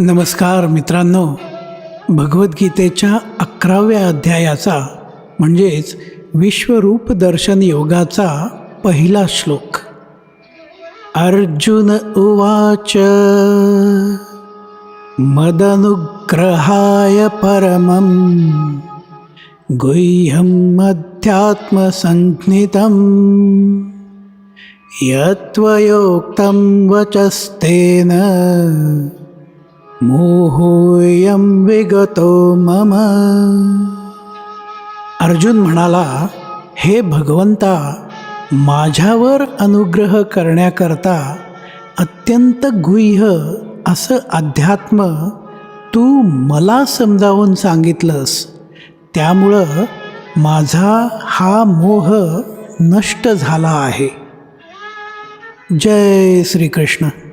नमस्कार मित्रांनो भगवद्गीतेच्या अकराव्या अध्यायाचा म्हणजेच विश्वरूप दर्शन योगाचा पहिला श्लोक. अर्जुन उवाच मदनुग्रहाय परमं गुह्यम् अध्यात्मसञ्ज्ञितम् यत्वयोक्तं वचस्तेन। मोहोयम विगतो मम. अर्जुन म्हणाला हे भगवंता माझ्यावर अनुग्रह करण्याकरता अत्यंत गुह्य असं अध्यात्म तू मला समजावून सांगितलंस. त्यामुळं माझा हा मोह नष्ट झाला आहे. जय श्रीकृष्ण.